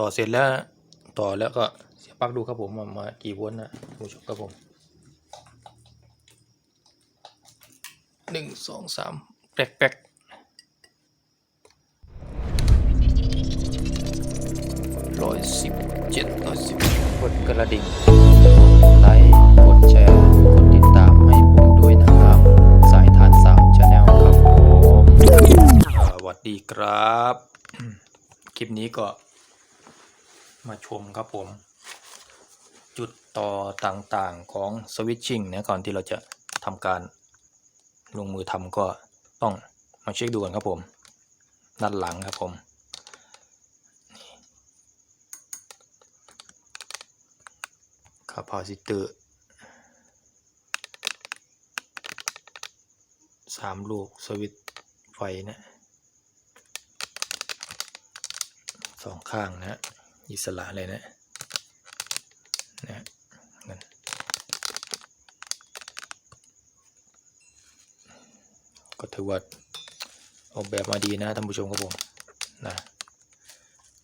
ต่อเสร็จแล้วต่อแล้วก็เสียบปลั๊กดูครับผมว่ามากี่วลต์นะผู้ชมครับผมหนึ่งสองสามแป๊กแป๊กร้อยสิบเจ็ดร้อยสิบกดกระดิ่งกดไลค์กดแชร์กดติดตามให้ผมด้วยนะครับ สายทานสาวชาแนลครับผมสวัสดีครับ คลิปนี้ก็ มาชมครับผม จุดต่อต่างๆของสวิตชิ่งนะก่อนที่เราจะทำการลงมือทำก็ต้องมาเช็คดูกันครับผม ด้านหลังครับผมคาปาซิเตอร์สามลูกสวิตไฟนะสองข้างนะฮะ อิสระเลยนะนะนั่นก็ถือว่าออกแบบมาดีนะท่านผู้ชมครับผมนะ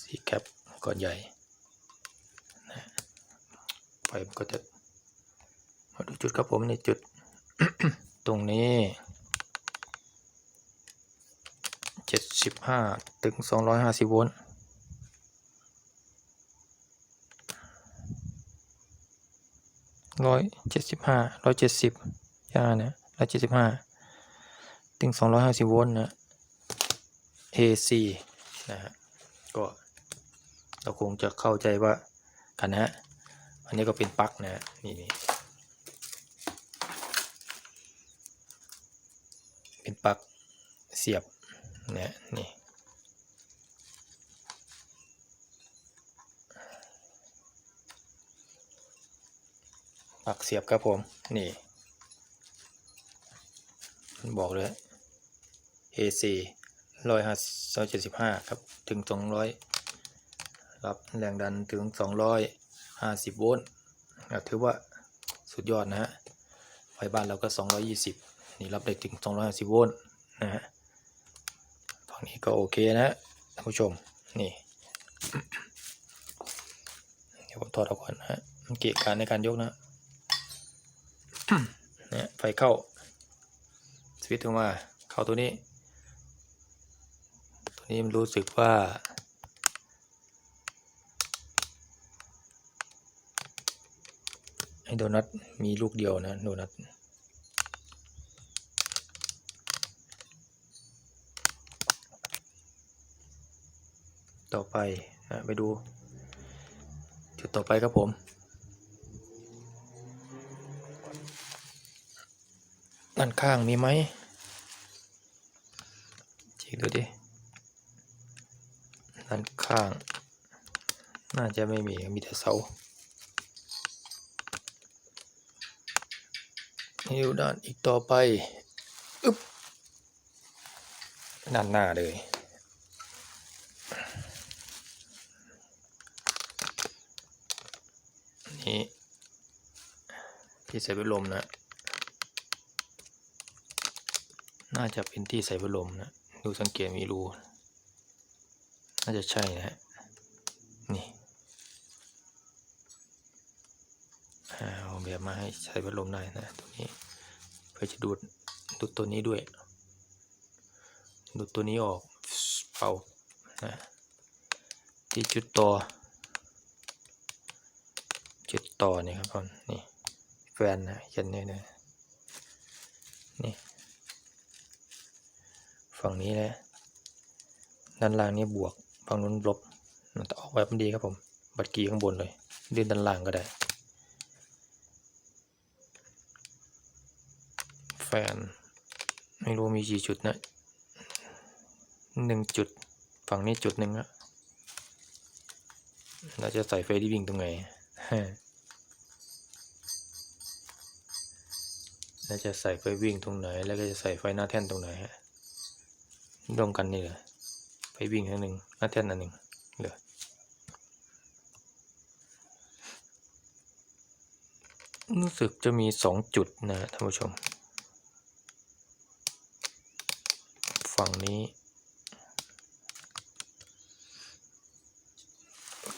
สีแคปก้อนใหญ่นะไฟมันก็จะมาดูจุดครับผมในจุด ตรงนี้เจ็ดสิบห้าถึงสองร้อยห้าสิบโวลต์ ร้อยเจ็ดสิบห้าร้อยเจ็ดสิบย่านะร้อยเจ็ดสิบห้าถึงสองร้อยห้าสิบโวลต์นะ AC นะฮะก็เราคงจะเข้าใจว่ากันนะฮะอันนี้ก็เป็นปลั๊กนะฮะนี่นี่เป็นปลั๊กเสียบเนี่ยนี่ ปักเสียบครับผม นี่มันบอกเลย AC ร้อยห้าร้อยเจ็ดสิบห้าครับ ถึงสองร้อยรับแรงดันถึงสองร้อยห้าสิบโวลต์ถือว่าสุดยอดนะฮะ ไฟบ้านเราก็สองร้อยยี่สิบนี่รับได้ถึงสองร้อยห้าสิบโวลต์นะฮะฝั่งนี้ก็โอเคนะท่านผู้ชม นี่ เดี๋ยวผมถอดออกก่อนนะฮะมันเกะการในการยกนะ เนี่ยไฟเข้า สวิตช์ออกมา เข้าตัวนี้ ตัวนี้มันรู้สึกว่าไอ้โดนัทมีลูกเดียวนะโดนัทต่อไปนะไปดู จุดต่อไปครับผม ด้านข้างมีไหมเช็คดูดิ ด้านข้าง น่าจะไม่มี มีแต่เสานี่ดูด้านอีกต่อไปอึ๊บด้านหน้าเลยนี้ที่ใส่พัดลมนะ น่าจะเป็นที่ใส่พัดลมนะดูสังเกตมีรูน่าจะใช่นะฮะนี่เอาแบบมาให้ใช้พัดลมได้นะตัวนี้เพื่อจะดูดดูดตัวนี้ด้วย ดูดตัวนี้ออกเป่านะที่จุดต่อ จุดต่อนี่ครับผมนี่แฟนนะยันนี่นะนี่ ฝั่งนี้นะด้านล่างนี่บวกฝั่งนู้นลบมันจะออกแบบมันดีครับผม บัตรกีข้างบนเลยดึงด้านล่างก็ได้ แฟน ไม่รู้มีกี่จุดนะหนึ่งจุด ฝั่งนี้จุดหนึ่งอะเราจะใส่ไฟที่วิ่งตรงไหนแล้วจะใส่ไฟวิ่งตรงไหน แล้วก็จะใส่ไฟหน้าแท่นตรงไหนฮะ รวมกันนี่เลยไฟวิ่งอันหนึ่งหน้าแท่นอันหนึ่งเหลือรู้สึกจะมีสองจุดนะท่านผู้ชม ฝั่งนี้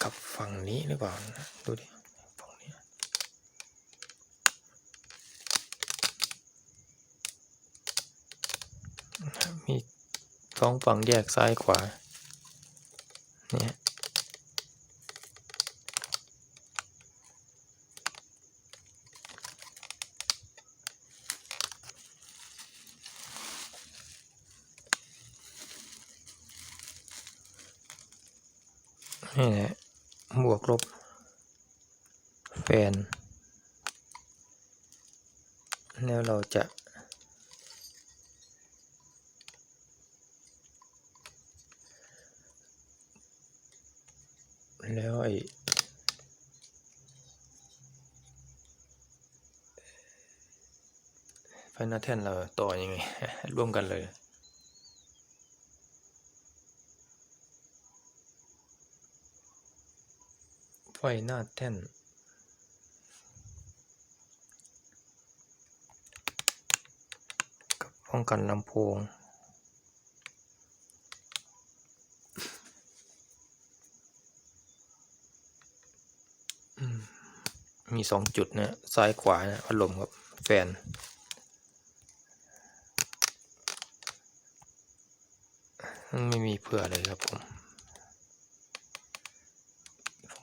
กับฝั่งนี้หรือเปล่านะดูดิฝั่งนี้ มี สองฝั่งแยกซ้ายขวา เนี่ยนี่แหละบวกลบ แฟน แล้วเราจะ แล้วไอ้ไฟหน้าแท่นเราต่อยังไง ร่วมกันเลยไฟหน้าแท่นกับป้องกันลำโพง มีสองจุดนะซ้ายขวานะพัดลมกับแฟน ไม่มีเพื่ออะไรครับผม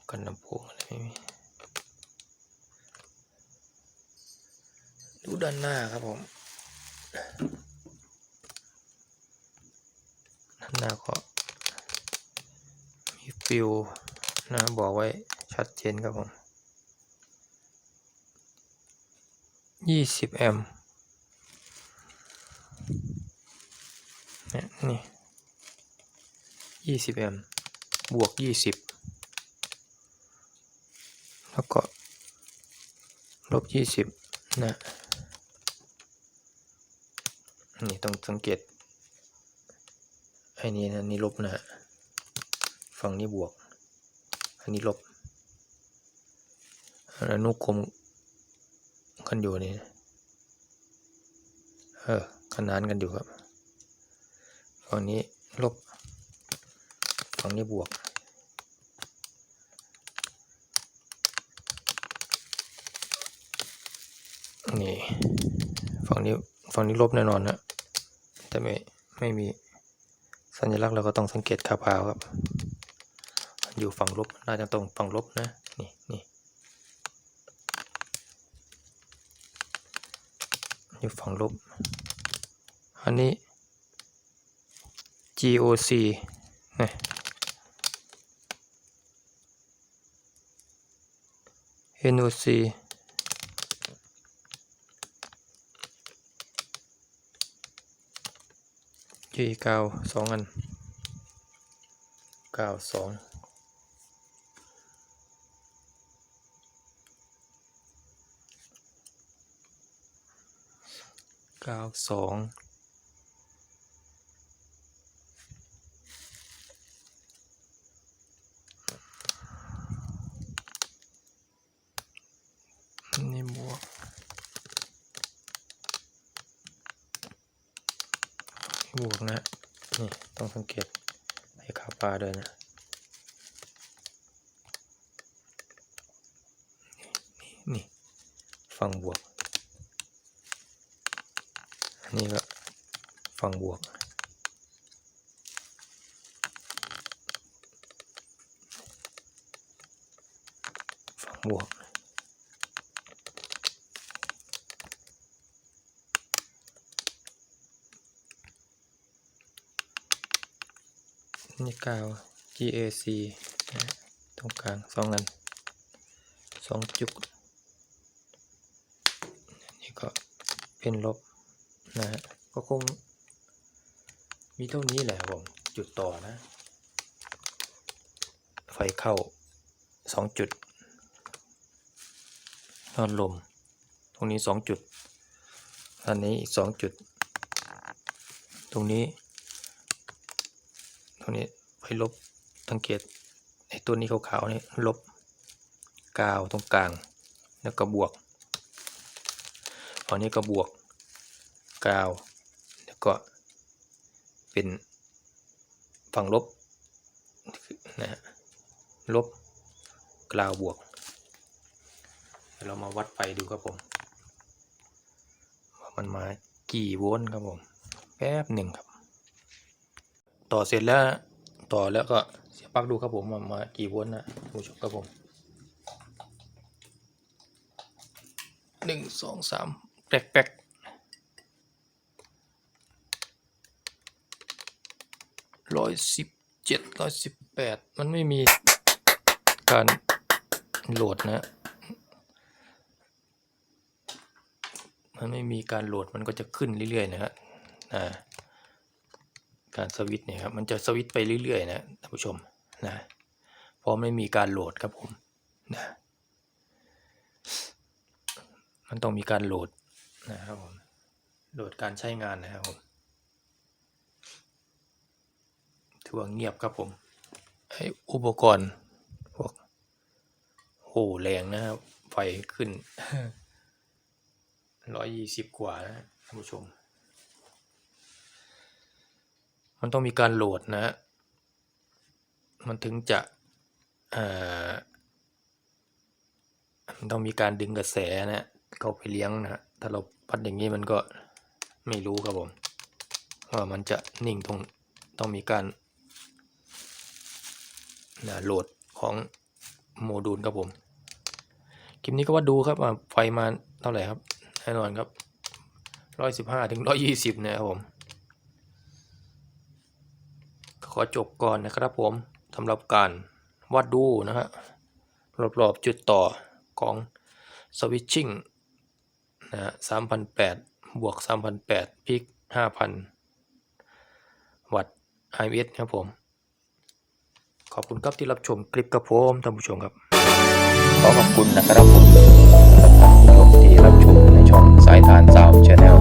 กันลำโพงอะไรไม่มีดูด้านหน้าครับผมด้านหน้าก็มีฟิวนะบอกไว้ชัดเจนครับผม ยี่สิบแอมป์เนี่ยนี่ยี่สิบแอมป์บวกยี่สิบแล้วก็ลบยี่สิบนะนี่ต้องสังเกตไอ้นี่นะนี่ลบนะฝั่งนี้บวก อันนี้ลบอนุกรม กันอยู่นี่ เออ ขนานกันอยู่ครับ ฝั่งนี้ลบ ฝั่งนี้บวก นี่ ฝั่งนี้ ฝั่งนี้ลบแน่นอนนะแต่ไม่ ไม่มีสัญลักษณ์เราก็ต้องสังเกตคาพาวครับ อยู่ฝั่งลบ น่าจะตรงฝั่งลบนะ นี่นี่ อยู่ฝั่งลบ อันนี้ GOC นะ NOC ยี่เก้าสองอันเก้าสอง เก้าสองนี่บวกบวกนะ นี่ต้องสังเกตให้ขาปลาด้วยนะนี่นี่ฝั่งบวก นนี้ก็ฝั่งบวก ฝั่งบวก นี่กาว GAC ตรงกลางสองอันสองจุกนี่ก็เป็นลบ นะฮะก็คงมีเท่านี้แหละผมจุดต่อนะ ไฟเข้าสองจุดนอนลม ตรงนี้สองจุดอันนี้อีกสองจุด ตรงนี้ ตรงนี้ไปลบสังเกตไอ้ตัวนี้ขาวๆนี่ลบกาวตรงกลาง แล้วก็บวกฝั่งนี้ก็บวก กาว แล้วก็เป็นฝั่งลบนะฮะลบกราวบวกเดี๋ยวเรามาวัดไฟดูครับผมว่ามันมากี่โวลต์ครับผมแป๊บหนึ่งครับ ต่อเสร็จแล้วต่อแล้วก็เสียบปลั๊กดูครับผมว่ามากี่โวลต์นะผู้ชมครับผมหนึ่งสองสามแป๊กแป๊ก ร้อยสิบเจ็ดร้อยสิบแปดมันไม่มีการโหลดนะ มันไม่มีการโหลดมันก็จะขึ้นเรื่อยๆนะฮะอ่าการสวิตช์เนี่ยครับมันจะสวิตช์ไปเรื่อยๆนะท่านผู้ชมนะเพราะไม่มีการโหลดครับผมนะมันต้องมีการโหลดนะครับผมโหลดการใช้งานนะครับผม ถือว่าเงียบครับผมไออุปกรณ์พวกโหแรงนะครับ ไฟขึ้นร้อยยี่สิบกว่านะท่านผู้ชม มันต้องมีการโหลดนะ มันถึงจะมันต้องมีการดึงกระแสนะเข้าไปเลี้ยงนะถ้าเราพัดอย่างนี้มันก็ไม่รู้ครับผมว่ามันจะนิ่งตรงต้องมีการ โหลดของโมดูลครับผม คลิปนี้ก็ว่าดูครับว่าไฟมาเท่าไหร่ครับ แน่นอนครับร้อยสิบห้าถึงร้อยยี่สิบเนี่ยครับผม ขอจบก่อนนะครับผมสำหรับการวัดดูนะฮะรอบๆจุดต่อของสวิตชิ่งนะฮะสามพันแปดบวกสามพันแปดพิกห้าพันวัตต์ IMS ครับผม ขอบคุณครับที่รับชมคลิปกับผมท่านผู้ชมครับ ขอขอบคุณนะครับผมท่านผู้ชมที่รับชมในช่องสายทานสาวชาแนล